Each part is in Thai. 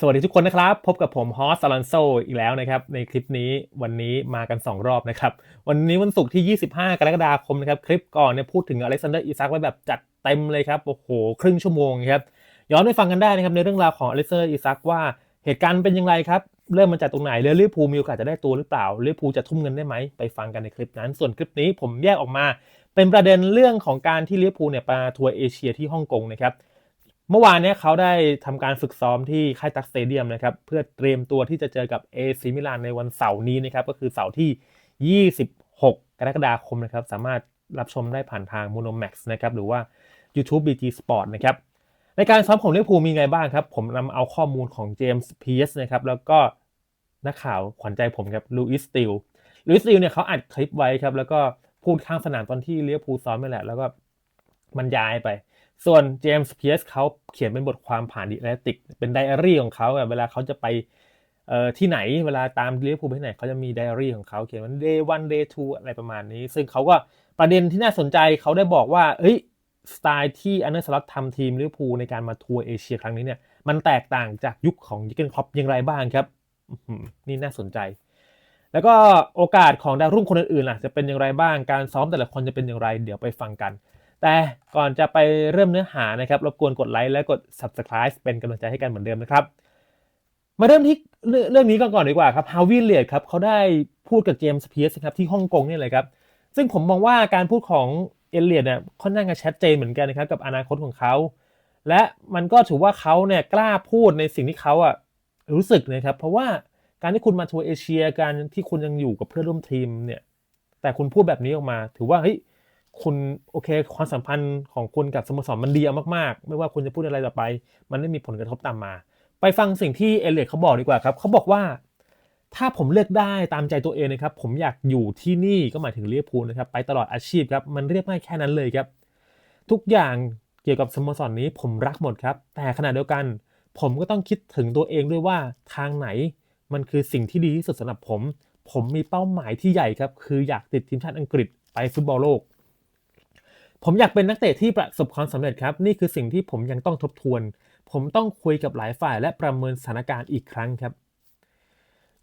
สวัสดีทุกคนนะครับ พบกับผมฮอสซาลันโซอีกแล้วนะครับ ในคลิปนี้วันนี้มากัน 2 รอบนะครับ วันนี้วันศุกร์ที่ 25 กรกฎาคมนะครับ คลิปก่อนเนี่ยพูดถึงอเล็กซานเดอร์อีซักไว้แบบจัดเต็มเลยครับ โอ้โห ครึ่งชั่วโมงครับ ย้อนไปฟังกันได้นะครับ ในเรื่องราวของอเล็กซานเดอร์อีซักว่าเหตุการณ์เป็นยังไงครับ เริ่มมาจากตรงไหนเรือลิเวอร์พูลมีโอกาสจะได้ตัวหรือเปล่าลิเวอร์พูลจะทุ่มเงินได้ไหมไปฟังกันในคลิปนั้น ส่วนคลิปนี้ผมแยกออกมา เป็นประเด็นเรื่องของการที่ลิเวอร์พูลเนี่ยมาทัวร์เอเชียที่ฮ่องกงนะครับ เมื่อวานนี้เขาได้ทำการฝึกซ้อมที่ค่ายตักสเตเดียมนะครับเพื่อเตรียมตัวที่จะเจอกับเอซิมิลานในวันเสาร์นี้นะครับก็คือเสาร์ที่ 26 กรกฎาคมนะครับสามารถรับชมได้ผ่านทาง Mono Max นะครับหรือว่า YouTube BG Sport นะครับในการซ้อมของลิเวอร์พูลมีไงบ้างครับ ผมนำเอาข้อมูลของเจมส์พีสนะครับแล้วก็นักข่าวขวัญใจผมครับลูอิสติลลูอิสติลเนี่ยเขาอัดคลิปไว้ครับแล้วก็พูดข้างสนามตอนที่ลิเวอร์พูซ้อมไปแหละ แล้วก็บรรยายไป ส่วนเจมส์เพียสเขาเขียนเป็นบทความผ่านดิแอติก เป็นไดอารี่ของเขาเวลาเขาจะไปที่ไหนเวลาตามเลิเวอร์พูไปที่ไหนเขาจะมีไดอารี่ของเขาเขียนว่า day one day two อะไรประมาณนี้ ซึ่งเขาก็ประเด็นที่น่าสนใจเขาได้บอกว่าเฮ้ยสไตล์ที่อันเดอร์สล็อตทำทีมเลิเวอร์พูในการมาทัวร์เอเชียครั้งนี้เนี่ยมันแตกต่างจากยุคของยิเกนคอปอย่างไรบ้างครับนี่น่าสนใจ แล้วก็โอกาสของดาวรุ่งคนอื่นๆล่ะจะเป็นอย่างไรบ้างการซ้อมแต่ละคนจะเป็นอย่างไร เดี๋ยวไปฟังกัน แต่ก่อนจะไปเริ่มเนื้อหานะครับรบกวนกดไลค์และกด subscribe เป็นกำลังใจให้กันเหมือนเดิมนะครับ มาเริ่มที่เรื่องนี้ก่อนก่อนดีกว่าครับฮาวิเลียดครับเขาได้พูดกับเจมส์เพียสครับที่ฮ่องกงนี่เลยครับ ซึ่งผมมองว่าการพูดของเอเลียดเนี่ยค่อนข้างจะชัดเจนเหมือนกันนะครับกับอนาคตของเขา และมันก็ถือว่าเขาเนี่ยกล้าพูดในสิ่งที่เขาอะรู้สึกนะครับ เพราะว่าการที่คุณมาทัวร์เอเชียการที่คุณยังอยู่กับเพื่อนร่วมทีมเนี่ยแต่คุณพูดแบบนี้ออกมา ถือว่าเฮ้ย คุณโอเค ความสัมพันธ์ของคุณกับสโมสรมันดีมากๆ ไม่ว่าคุณจะพูดอะไรต่อไป มันไม่มีผลกระทบตามมา ไปฟังสิ่งที่เอเลียดเขาบอกดีกว่าครับเขาบอกว่า ถ้าผมเลือกได้ตามใจตัวเองนะครับ ผมอยากอยู่ที่นี่ก็หมายถึงเลียบพูลนะครับ ไปตลอดอาชีพครับ มันเรียกไม่แค่นั้นเลยครับ ทุกอย่างเกี่ยวกับสโมสรนนี้ผมรักหมดครับ แต่ขณะเดียวกัน ผมก็ต้องคิดถึงตัวเองด้วยว่าทางไหน มันคือสิ่งที่ดีที่สุดสำหรับผม ผมมีเป้าหมายที่ใหญ่ครับ คืออยากติดทีมชาติอังกฤษไปฟุตบอลโลก ผมอยากเป็นนักเตะที่ประสบความสำเร็จครับ นี่คือสิ่งที่ผมยังต้องทบทวน ผมต้องคุยกับหลายฝ่ายและประเมินสถานการณ์อีกครั้งครับ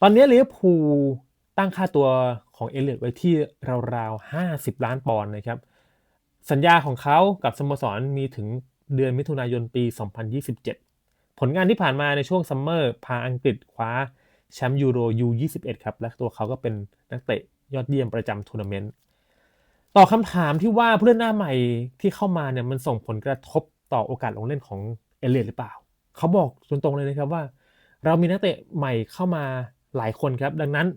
ตอนนี้ลิเวอร์พูลตั้งค่าตัวของเอเลียดไว้ที่ราวๆ 50 ล้านปอนด์นะครับ สัญญาของเขากับสโมสรมีถึงเดือนมิถุนายนปี 2027 ผลงานที่ผ่านมาในช่วงซัมเมอร์พาอังกฤษคว้าแชมป์ยูโร U21 ครับ และตัวเขาก็เป็นนักเตะยอดเยี่ยมประจำทัวร์นาเมนต์ ต่อคำถามที่ว่าผู้เล่นหน้าใหม่ที่เข้ามาเนี่ยมันส่งผลกระทบต่อโอกาสลงเล่นของเอเลียหรือเปล่า เขาบอกตรงๆเลยนะครับว่า เรามีนักเตะใหม่เข้ามาหลายคนครับ ดังนั้น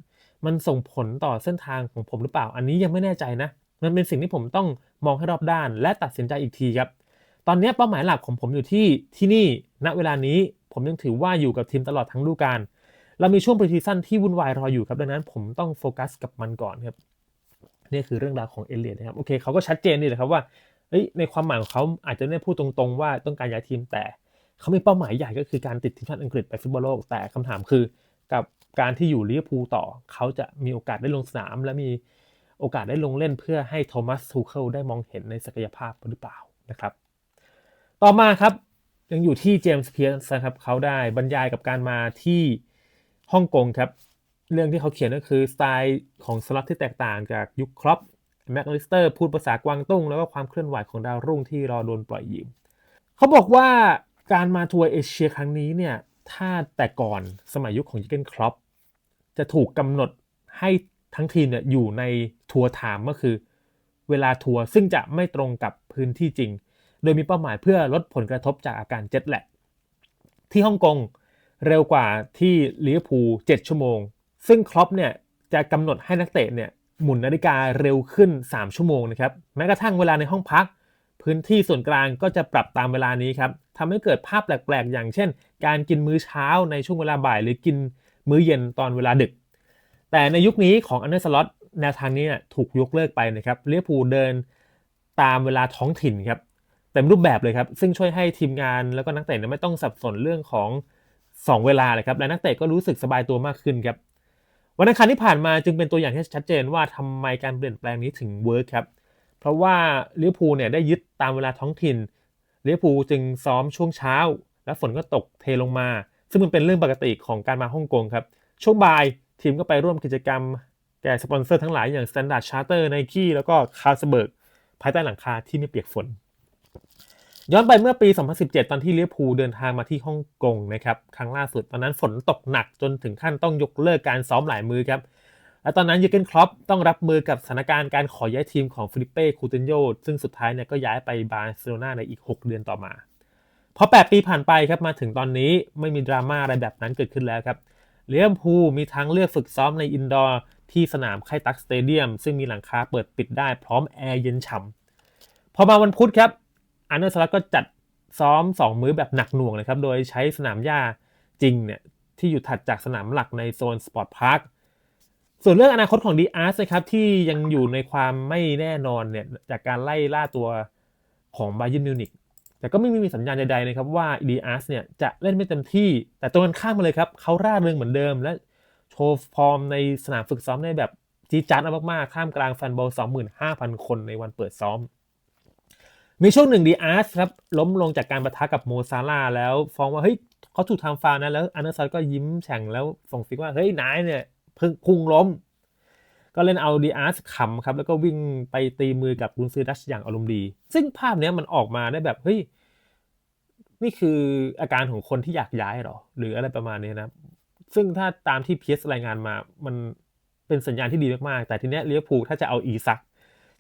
มันส่งผลต่อเส้นทางของผมหรือเปล่า อันนี้ยังไม่แน่ใจนะ มันเป็นสิ่งที่ผมต้องมองให้รอบด้าน และตัดสินใจอีกทีครับ ตอนนี้เป้าหมายหลักของผมอยู่ที่ที่นี่ณเวลานี้ผมยังถือว่าอยู่กับทีมตลอดทั้งฤดูกาลเรามีช่วงปรีซีซั่นที่วุ่นวายรออยู่ครับดังนั้นผมต้องโฟกัสกับมันก่อนครับ นี่คือเรื่องราวของเอเลียนะครับโอเคเขาก็ชัดเจนนี่แหละครับว่าในความหมายของเขาอาจจะไม่ได้พูดตรงๆ ว่าต้องการย้ายทีมแต่เขามีเป้าหมายใหญ่ก็คือการติดทีมชาติอังกฤษไปฟุตบอลโลก แต่คำถามคือกับการที่อยู่ลิเวอร์พูลต่อ เขาจะมีโอกาสได้ลงสนาม และมีโอกาสได้ลงเล่นเพื่อให้โทมัสทูเคิลได้มองเห็นในศักยภาพหรือเปล่านะครับ ต่อมาครับยังอยู่ที่เจมส์เพียร์สครับเขาได้บรรยายกับการมาที่ฮ่องกงครับ เรื่องที่เขาเขียนก็คือสไตล์ของสล็อตที่แตกต่างจากยุคครอปแม็กลิสเตอร์พูดภาษากวางตุ้ง แล้วก็ความเคลื่อนไหวของดาวรุ่งที่รอโดนปล่อยยืม เขาบอกว่าการมาทัวร์เอเชียครั้งนี้เนี่ย ถ้าแต่ก่อนสมัยยุคของยิเกนครอปจะถูกกำหนดให้ทั้งทีมเนี่ยอยู่ในทัวร์ไทม์ก็คือ เวลาทัวร์ซึ่งจะไม่ตรงกับพื้นที่จริง โดยมีเป้าหมายเพื่อลดผลกระทบจากอาการเจ็ตแลกที่ฮ่องกงเร็วกว่าที่ลิเวอร์พูล7ชั่วโมง ซึ่งครอปเนี่ยจะกำหนดให้นักเตะเนี่ยหมุนนาฬิกาเร็วขึ้น 3 ชั่วโมงนะครับแม้กระทั่งเวลาในห้องพัก พื้นที่ส่วนกลางก็จะปรับตามเวลานี้ครับทำให้เกิดภาพแปลกๆ อย่างเช่น การกินมื้อเช้าในช่วงเวลาบ่าย หรือกินมื้อเย็นตอนเวลาดึก แต่ในยุคนี้ของอันเดอร์สล็อตแนวทางนี้ถูกยกเลิกไปนะครับเลียพูเดินตามเวลาท้องถิ่นครับเต็มรูปแบบเลยครับซึ่งช่วยให้ทีมงานแล้วก็นักเตะไม่ต้องสับสนเรื่องของ 2 เวลาเลยครับและนักเตะก็รู้สึกสบายตัวมากขึ้นครับ วันอังคารที่ผ่านมาจึงเป็นตัวอย่างที่ชัดเจนว่าทำไมการเปลี่ยนแปลงนี้ถึงเวิร์คครับ เพราะว่าลิเวอร์พูลเนี่ยได้ยึดตามเวลาท้องถิ่นลิเวอร์พูลจึงซ้อมช่วงเช้า และฝนก็ตกเทลงมา ซึ่งมันเป็นเรื่องปกติของการมาฮ่องกงครับ ช่วงบ่ายทีมก็ไปร่วมกิจกรรม แก่สปอนเซอร์ทั้งหลายอย่าง Standard Charter Nike แล้วก็ Carlsberg ภายใต้หลังคาที่ไม่เปียกฝน ย้อนไปเมื่อปี 2017 ตอนที่เลียพูเดินทางมาที่ฮ่องกงนะครับครั้งล่าสุดตอนนั้นฝนตกหนักจนถึงขั้นต้องยกเลิกการซ้อมหลายมือครับและตอนนั้นยูเกนครอปต้องรับมือกับสถานการณ์การขอย้ายทีมของฟิลิปเป้คูตินโยซึ่งสุดท้ายเนี่ยก็ย้ายไปบาร์เซโลนาในอีก 6 เดือนต่อมาพอ 8 ปีผ่านไปครับมาถึงตอนนี้ไม่มีดราม่าอะไรแบบนั้นเกิดขึ้นแล้วครับเลียมพูมีทั้งเลือกฝึกซ้อมในอินดอร์ที่สนามไคตักสเตเดียมซึ่งมีหลังคาเปิดปิดได้พร้อมแอร์เย็นฉ่ำพอมาวันพุธครับ อันเดอร์สลัดก็จัดซ้อม 2 มื้อแบบหนักหน่วงเลยครับ โดยใช้สนามหญ้าจริงเนี่ยที่อยู่ถัดจากสนามหลักในโซนสปอร์ตพาร์ค ส่วนเรื่องอนาคตของดีอาร์สนะครับที่ยังอยู่ในความไม่แน่นอนเนี่ยจากการไล่ล่าตัวของบายินมิวนิกแต่ก็ไม่มีสัญญาณใดๆนะครับว่าดีอาร์สเนี่ยจะเล่นไม่เต็มที่ แต่ตรงกันข้ามมาเลยครับเขาร่าเริงเหมือนเดิม และโชว์ฟอร์มในสนามฝึกซ้อมได้แบบจีจัดมากๆข้ามกลางแฟนบอล 25,000 คนในวันเปิดซ้อม มีช่วงหนึ่งดีอาร์สครับล้มลงจากการประทะกับโมซาร่าแล้วฟ้องว่าเฮ้ยเขาถูกทำฟาวนะแล้วอันเดอร์ซันก็ยิ้มแฉ่งแล้วส่งฟิกว่าเฮ้ยนายเนี่ยเพิ่งพุงล้ม ก็เล่นเอาดีอาร์สขำครับแล้วก็วิ่งไปตีมือกับกุนซือดัชอย่างอารมณ์ดี ซึ่งภาพเนี้ยมันออกมาได้แบบเฮ้ยนี่คืออาการของคนที่อยากย้ายหรอ หรืออะไรประมาณนี้นะ ซึ่งถ้าตามที่เพีเอสรายงานมามันเป็นสัญญาณที่ดีมากๆ แต่ทีเนี้ยเลี้ยวภูถ้าจะเอาอีซัก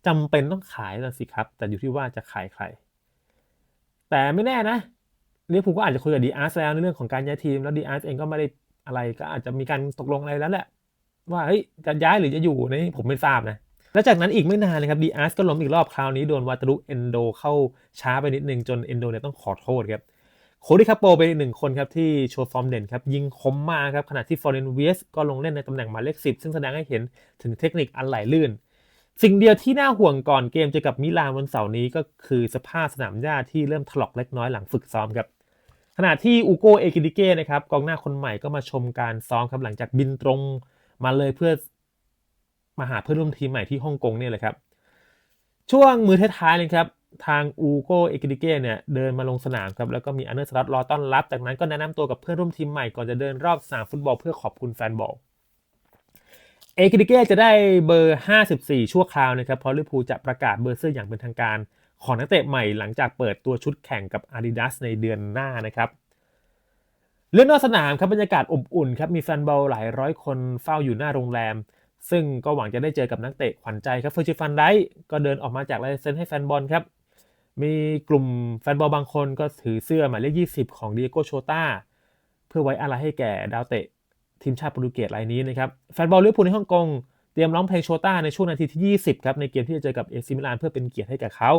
จำเป็นต้องขายแล้วสิครับ แต่อยู่ที่ว่าจะขายใคร แต่ไม่แน่นะเลี้ยวภูก็อาจจะคุยกับดีอาร์สแล้วในเรื่องของการย้ายทีม แล้วดีอาร์สเองก็ไม่ได้อะไรก็อาจจะมีการตกลงอะไรแล้วแหละว่าเฮ้ยจะย้ายหรือจะอยู่นี่ผมไม่ทราบนะแล้วจากนั้นอีกไม่นานเลยครับดีอาร์สก็ล้มอีกรอบคราวนี้โดนวาตารุเอนโดเข้าช้าไปนิดนึงจนเอนโดเนี่ยต้องขอโทษครับโคดิคาโปเป็นหนึ่งคนครับที่โชว์ฟอร์มเด่นครับยิงคมมากครับขณะที่ฟอร์เรนเวสก็ลงเล่นในตำแหน่งหมายเลขสิซึ่งแสดงให้เห็นถึงเทคนิคอันไหลลื่น สิ่งเดียวที่น่าห่วงก่อนเกมเจอกับมิลานวันเสาร์นี้ก็คือสภาพสนามหญ้าที่เริ่มถลอกเล็กน้อยหลังฝึกซ้อมครับขณะที่อูโกเอกิดิเก้นะครับกองหน้าคนใหม่ก็มาชมการซ้อมครับหลังจากบินตรงมาเลยเพื่อมาหาเพื่อนร่วมทีมใหม่ที่ฮ่องกงเนี่ยแหละครับ ช่วงมือท้ายๆเลยครับ ทางอูโกเอกิดิเก้เนี่ยเดินมาลงสนามครับแล้วก็มีอันเดอร์สลัดรอต้อนรับ จากนั้นก็แนะนำตัวกับเพื่อนร่วมทีมใหม่ก่อนจะเดินรอบสนามฟุตบอลเพื่อขอบคุณแฟนบอล เอกิดิเก้จะได้เบอร์ 54 ชั่วคราวนะครับเพราะลิเวอร์พูลจะประกาศเบอร์เสื้ออย่างเป็นทางการ ของนักเตะใหม่หลังจากเปิดตัวชุดแข่งกับ Adidas ในเดือนหน้านะครับเรื่องนอกสนามครับบรรยากาศอบอุ่นครับมีแฟนบอลหลายร้อยคนเฝ้าอยู่หน้าโรงแรม ซึ่งก็หวังจะได้เจอกับนักเตะขวัญใจครับเฟอร์จิฟันไดก็เดินออกมาจากลายเซ็นให้แฟนบอลครับมีกลุ่มแฟนบอลบางคนก็ถือเสื้อหมายเลข 20 ของเดียโกโชตาเพื่อไว้อะไรให้แก่ดาวเตะ ทีมชาติโปรตุเกสรายนี้นะครับแฟนบอลลิเวอร์พูลในฮ่องกงเตรียมร้องเพลงโชต้าในช่วงนาทีที่ 20 ครับ ในเกมที่จะเจอกับเอซิมิลานเพื่อเป็นเกียรติให้แก่เขา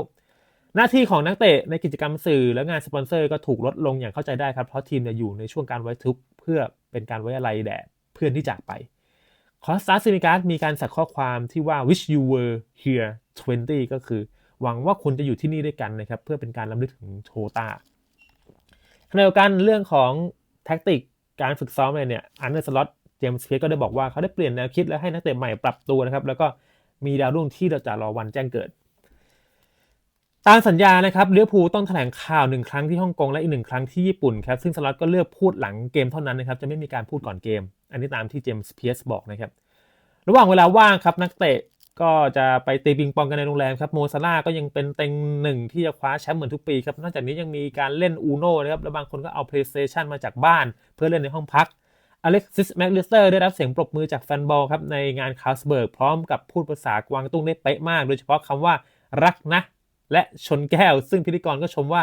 หน้าที่ของนักเตะในกิจกรรมสื่อและงานสปอนเซอร์ก็ถูกลดลงอย่างเข้าใจได้ครับ เพราะทีมอยู่ในช่วงการไว้ทุกข์เพื่อเป็นการไว้อะไรแด่เพื่อนที่จากไปคอสตาซิมิการ์มีการสักข้อความที่ว่า wish you were here 20 ก็คือ หวังว่าคุณจะอยู่ที่นี่ด้วยกันนะครับเพื่อเป็นการล้ำลึกถึงโชต้าขณะเดียวกันเรื่องของแท็กติก การฝึกซ้อมเลยเนี่ยอันเดอร์สล็อตเจมส์เพียก็ได้บอกว่าเขาได้เปลี่ยนแนวคิดและให้นักเตะใหม่ปรับตัวนะครับ แล้วก็มีดาวรุ่งที่เราจะรอวันแจ้งเกิด ตามสัญญานะครับเลี้ยวภูต้องแถลงข่าวหนึ่งครั้งที่ฮ่องกงและอีกหนึ่งครั้งที่ญี่ปุ่นครับซึ่งสล็อตก็เลือกพูดหลังเกมเท่านั้นนะครับจะไม่มีการพูดก่อนเกม อันนี้ตามที่เจมส์เพียสบอกนะครับระหว่างเวลาว่างครับนักเตะ ก็จะไปตีปิงปองกันในโรงแรมครับโมซาร่าก็ยังเป็นเต็งหนึ่งที่จะคว้าแชมป์เหมือนทุกปีครับนอกจากนี้ยังมีการเล่นอูโน่นะครับแล้วบางคนก็เอา PlayStation มาจากบ้าน เพื่อเล่นในห้องพักอเล็กซิสแม็กลิสเตอร์ได้รับเสียงปรบมือจากแฟนบอลครับในงานคาสเบิร์กพร้อมกับพูดภาษากวางตุ้งได้เป๊ะมาก โดยเฉพาะคำว่ารักนะ และชนแก้ว ซึ่งพิธีกรก็ชมว่า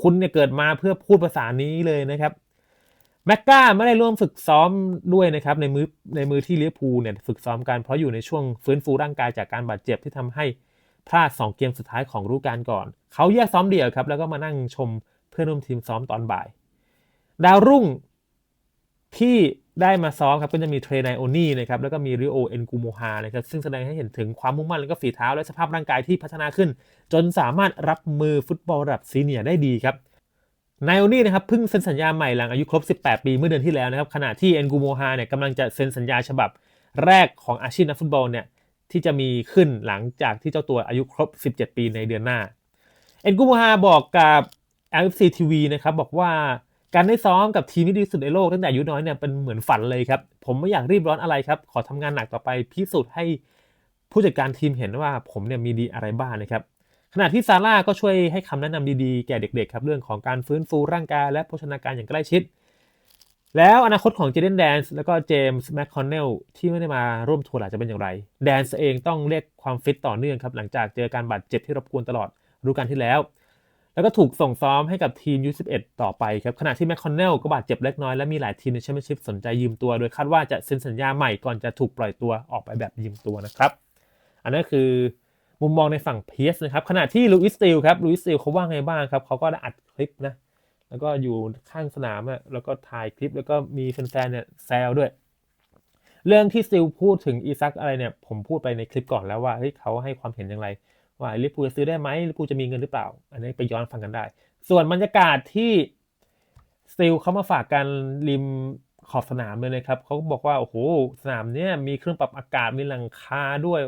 คุณเนี่ยเกิดมาเพื่อพูดภาษานี้เลยนะครับ แม็กกาไม่ได้ร่วมฝึกซ้อมด้วยนะครับในมือในมือที่เลี้ยพูเนี่ยฝึกซ้อมกันเพราะอยู่ในช่วงฟื้นฟูร่างกายจากการบาดเจ็บที่ทำให้พลาด 2 เกมสุดท้ายของฤดูกาลก่อน เขาแยกซ้อมเดี่ยวครับแล้วก็มานั่งชมเพื่อนร่วมทีมซ้อมตอนบ่าย ดาวรุ่งที่ได้มาซ้อมครับก็จะมีเทรนไนโอนี่นะครับแล้วก็มีริโอเอ็นกูโมฮานะครับซึ่งแสดงให้เห็นถึงความมุ่งมั่นและก็ฝีเท้าและสภาพร่างกายที่พัฒนาขึ้น จนสามารถรับมือฟุตบอลระดับซีเนียร์ได้ดีครับ ไนโอนี่นะครับเพิ่งเซ็นสัญญาใหม่หลังอายุครบ 18 ปีเมื่อเดือนที่แล้วนะครับขณะที่เอ็นกูโมฮาเนี่ยกำลังจะเซ็นสัญญาฉบับแรกของอาชีพนักฟุตบอลเนี่ยที่จะมีขึ้นหลังจากที่เจ้าตัวอายุครบ 17 ปีในเดือนหน้า เอ็นกูโมฮาบอกกับ LFC TV นะครับบอกว่าการได้ซ้อมกับทีมที่ดีที่สุดในโลกตั้งแต่อายุน้อยเนี่ยเป็นเหมือนฝันเลยครับ ผมไม่อยากรีบร้อนอะไรครับ ขอทำงานหนักต่อไปพิสูจน์ให้ผู้จัดการทีมเห็นว่าผมเนี่ยมีดีอะไรบ้างนะครับ ขณะที่ซาร่าก็ช่วยให้คำแนะนำดีๆ แก่เด็กๆครับเรื่องของการฟื้นฟูร่างกายและโภชนาการอย่างใกล้ชิด แล้วอนาคตของเจเดนแดนส์แล้วก็เจมส์แมคคอนเนลที่ไม่ได้มาร่วมทัวร์หลังจะเป็นอย่างไร แดนส์เองต้องเรียกความฟิตต่อเนื่องครับหลังจากเจอการบาดเจ็บที่รบกวนตลอดฤดูกาลที่แล้ว แล้วก็ถูกส่งซ้อมให้กับทีม U11 ต่อไปครับขณะที่แมคคอนเนลก็บาดเจ็บเล็กน้อยและมีหลายทีมในแชมเปี้ยนชิพสนใจยืมตัว โดยคาดว่าจะเซ็นสัญญาใหม่ก่อนจะถูกปล่อยตัวออกไปแบบยืมตัวนะครับ อันนั้นคือ มุมมองในฝั่งเพียสนะครับขณะที่ลูอิสติลครับลูอิสติลเขาว่าไงบ้างครับเขาก็ได้อัดคลิปนะแล้วก็อยู่ข้างสนามอะแล้วก็ถ่ายคลิปแล้วก็มีแฟนๆเนี่ยแซวด้วย เรื่องที่สติลพูดถึงอีซักอะไรเนี่ย ผมพูดไปในคลิปก่อนแล้วว่าเฮ้ยเขาให้ความเห็นอย่างไร ว่าลิเวอร์พูจะซื้อได้ไหมลิเวอร์พูจะมีเงินหรือเปล่า อันนี้ไปย้อนฟังกันได้ ส่วนบรรยากาศที่สติลเขามาฝากกันริมขอบสนามเลยนะครับเขาบอกว่าโอ้โหสนามเนี้ยมีเครื่องปรับอากาศมีหลังคาด้วย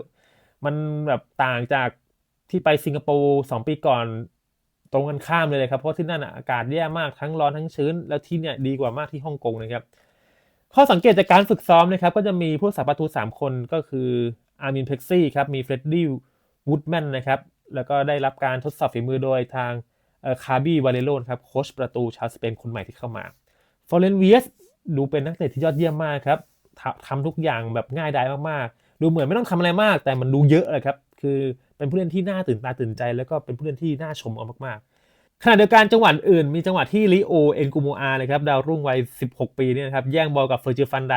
มันแบบต่างจากที่ไปสิงคโปร์สองปีก่อนตรงกันข้ามเลยครับ เพราะที่นั่นอากาศแย่มากทั้งร้อนทั้งชื้น แล้วที่เนี่ยดีกว่ามากที่ฮ่องกงนะครับข้อสังเกตจากการฝึกซ้อมนะครับ ก็จะมีผู้สาประตู 3 คนก็คืออาร์มินเพ็กซี่ครับมีเฟรดดี้วูดแมนนะครับแล้วก็ได้รับการทดสอบฝีมือโดยทางคาร์บี้วาเลโรนครับโค้ชประตูชาวสเปนคนใหม่ที่เข้ามาฟอเรนเวียสดูเป็นนักเตะที่ยอดเยี่ยมมากครับทำทุกอย่างแบบง่ายดายมาก ดูเหมือนไม่ต้องทำอะไรมาก แต่มันดูเยอะเลยครับ คือเป็นผู้เล่นที่น่าตื่นตาตื่นใจ แล้วก็เป็นผู้เล่นที่น่าชมเอามากๆขณะเดียวกันจังหวะอื่นมีจังหวะที่ลิโอเอ็นกูโมอาเลยครับดาวรุ่งวัย 16 ปีเนี่ยนะครับแย่งบอลกับเฟอร์จิฟันได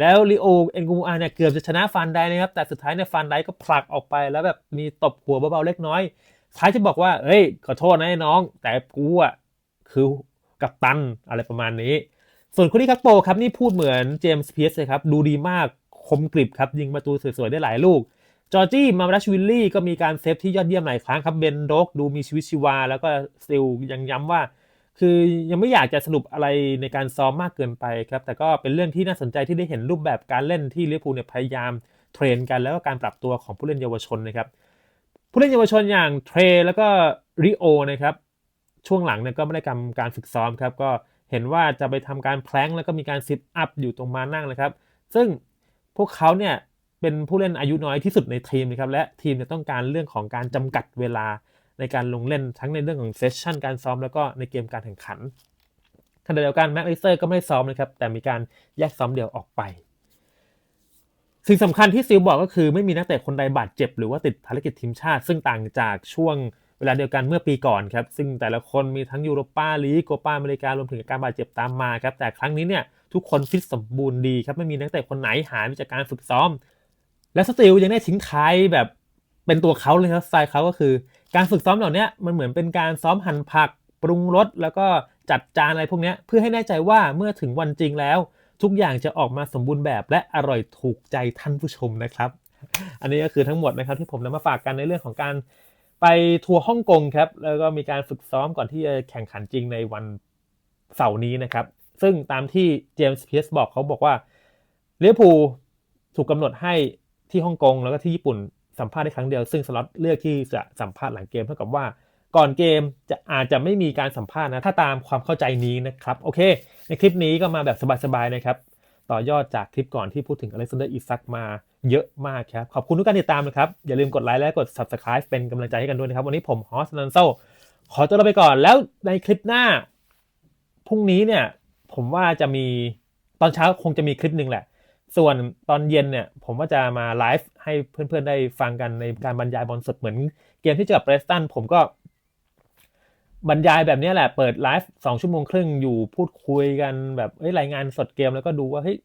แล้วลิโอเอ็นกูโมอาเนี่ยเกือบจะชนะฟันไดนะครับแต่สุดท้ายเนี่ยฟันไดก็ผลักออกไปแล้วแบบมีตบหัวเบาๆเล็กน้อยท้ายจะบอกว่าเฮ้ยขอโทษนะน้อง แต่กูอะคือกัปตันอะไรประมาณนี้ ส่วนคนที่คักโปครับนี่พูดเหมือนเจมส์เพียสเลยครับ ดูดีมาก คมกริบครับ ยิงประตูสวยๆได้หลายลูก จอร์จี้มาราชวิลลี่ก็มีการเซฟที่ยอดเยี่ยมหลายครั้งครับเบนโดกดูมีชีวิตชีวา แล้วก็สิลยังย้ำว่า คือยังไม่อยากจะสรุปอะไรในการซ้อมมากเกินไปครับ แต่ก็เป็นเรื่องที่น่าสนใจที่ได้เห็นรูปแบบการเล่นที่ลิเวอร์พูลเนี่ยพยายามเทรนกันแล้วก็การปรับตัวของผู้เล่นเยาวชนนะครับผู้เล่นเยาวชนอย่างเทรแล้วก็ริโอนะครับช่วงหลังเนี่ยก็ไม่ได้ทำการฝึกซ้อมครับก็เห็นว่าจะไปทำการแพลงแล้วก็มีการซิทอัพอยู่ตรงมานั่งเลยครับ ซึ่ง พวกเขาเนี่ยเป็นผู้เล่นอายุน้อยที่สุดในทีมนะครับและทีมจะต้องการเรื่องของการจำกัดเวลาในการลงเล่นทั้งในเรื่องของเซสชันการซ้อมแล้วก็ในเกมการแข่งขันขณะเดียวกันแม็กลิเซอร์ก็ไม่ได้ซ้อมนะครับแต่มีการแยกซ้อมเดี่ยวออกไป สิ่งสำคัญที่ซิลบอกก็คือไม่มีนักเตะคนใดบาดเจ็บ หรือว่าติดภารกิจทีมชาติ ซึ่งต่างจากช่วงเวลาเดียวกันเมื่อปีก่อนครับซึ่งแต่ละคนมีทั้งยูโรปาลีกโกปาอเมริการวมถึงการบาดเจ็บตามมาครับแต่ครั้งนี้เนี่ย ทุกคนฟิตสมบูรณ์ดีครับไม่มีนักเตะคนไหนหายจากการฝึกซ้อม และสติลยังได้ทิ้งท้ายแบบเป็นตัวเขาเลยครับสไตล์เขาก็คือ การฝึกซ้อมเหล่านี้มันเหมือนเป็นการซ้อมหั่นผัก ปรุงรสแล้วก็จัดจานอะไรพวกนี้เพื่อให้แน่ใจว่าเมื่อถึงวันจริงแล้ว ทุกอย่างจะออกมาสมบูรณ์แบบและอร่อยถูกใจท่านผู้ชมนะครับ อันนี้ก็คือทั้งหมดนะครับที่ผมนำมาฝากกันในเรื่องของการไปทัวร์ฮ่องกงครับแล้วก็มีการฝึกซ้อมก่อนที่จะแข่งขันจริงในวันเสาร์นี้นะครับ ซึ่งตามที่เจมส์เพียสบอกเขาบอกว่าเลี้ยวภูถูกกำหนดให้ที่ฮ่องกงแล้วก็ที่ญี่ปุ่นสัมภาษณ์ได้ครั้งเดียว ซึ่งสล็อตเลือกที่จะสัมภาษณ์หลังเกมเท่ากับว่าก่อนเกมจะอาจจะไม่มีการสัมภาษณ์นะ ถ้าตามความเข้าใจนี้นะครับ โอเค ในคลิปนี้ก็มาแบบสบายๆนะครับ ต่อยอดจากคลิปก่อนที่พูดถึงอเล็กซานเดอร์อิซักมาเยอะมากครับ ขอบคุณทุกการติดตามนะครับ อย่าลืมกดไลค์และกด subscribe เป็นกำลังใจให้กันด้วยนะครับ วันนี้ผมฮอสนันโซขอตัวเราไปก่อนแล้วในคลิปหน้าพรุ่งนี้เนี่ย ผมว่าจะมีตอนเช้าคงจะมีคลิปหนึ่งแหละ ส่วนตอนเย็นเนี่ย ผมว่าจะมาไลฟ์ให้เพื่อนๆได้ฟังกันในการบรรยายบอลสดเหมือนเกมที่เจอกับเบรสตันผมก็ บรรยายแบบนี้แหละ เปิดไลฟ์สองชั่วโมงครึ่งอยู่พูดคุยกันแบบเอ้ยรายงานสดเกมแล้วก็ดูว่าเฮ้ย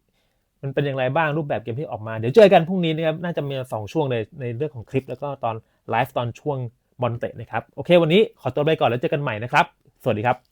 มันเป็นอย่างไรบ้างรูปแบบเกมที่ออกมา เดี๋ยวเจอกันพรุ่งนี้นะครับน่าจะมีสองช่วงเลยในเรื่องของคลิป แล้วก็ตอนไลฟ์ตอนช่วงบอลเตะนะครับโอเค วันนี้ขอตัวไปก่อนแล้วเจอกันใหม่นะครับ สวัสดีครับ